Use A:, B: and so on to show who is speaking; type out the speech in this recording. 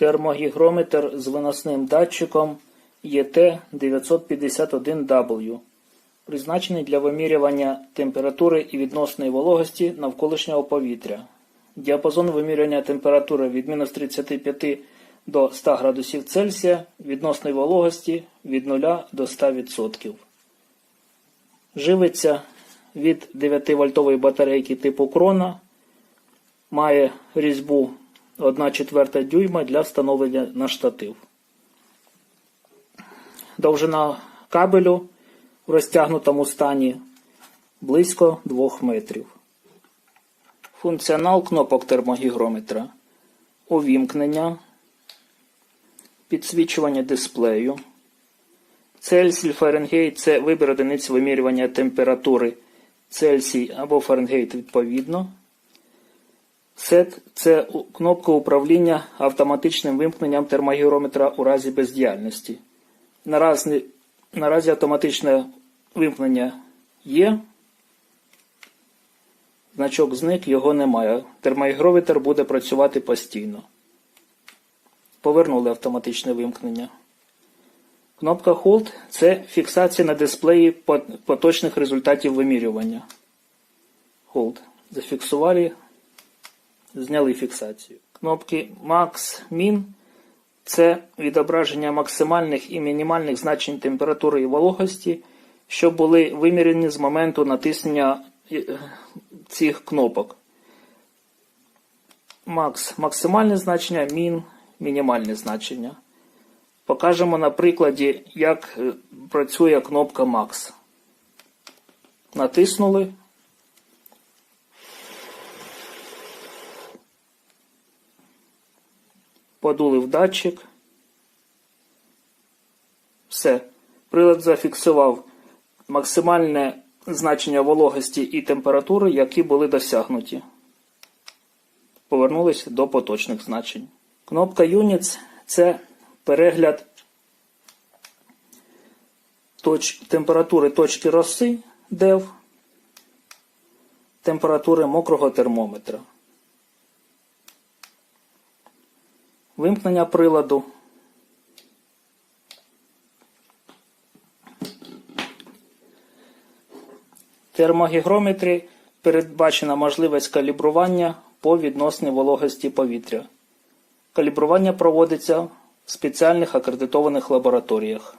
A: Термогігрометр з виносним датчиком ЄТ-951W, призначений для вимірювання температури і відносної вологості навколишнього повітря. Діапазон вимірювання температури від мінус 35 до 100 градусів Цельсія, відносної вологості від 0 до 100%. Живиться від 9-вольтової батарейки типу крона, має різьбу 1 четверта дюйма для встановлення на штатив. Довжина кабелю в розтягнутому стані близько 2 метрів. Функціонал кнопок термогігрометра. Увімкнення, підсвічування дисплею. Цельсій Фаренгейт це вибір одиниць вимірювання температури Цельсій або Фаренгейт відповідно. Сет це кнопка управління автоматичним вимкненням термогігрометра у разі бездіяльності. Наразі, наразі автоматичне вимкнення є. Значок зник, його немає. Термогігрометр буде працювати постійно. Повернули автоматичне вимкнення. Кнопка Hold це фіксація на дисплеї поточних результатів вимірювання. Hold. Зафіксували, зняли фіксацію. Кнопки Max, Min це відображення максимальних і мінімальних значень температури і вологості, що були вимірені з моменту натиснення е, цих кнопок. Max максимальне значення, Min мінімальне значення. Покажемо на прикладі, як е, працює кнопка Max. Натиснули. Подули в датчик. Все. Прилад зафіксував максимальне значення вологості і температури, які були досягнуті. Повернулися до поточних значень. Кнопка Units це перегляд точ, температури точки роси DEV, температури мокрого термометра. Вимкнення приладу. Термогігрометрі передбачена можливість калібрування по відносній вологості повітря. Калібрування проводиться в спеціальних акредитованих лабораторіях.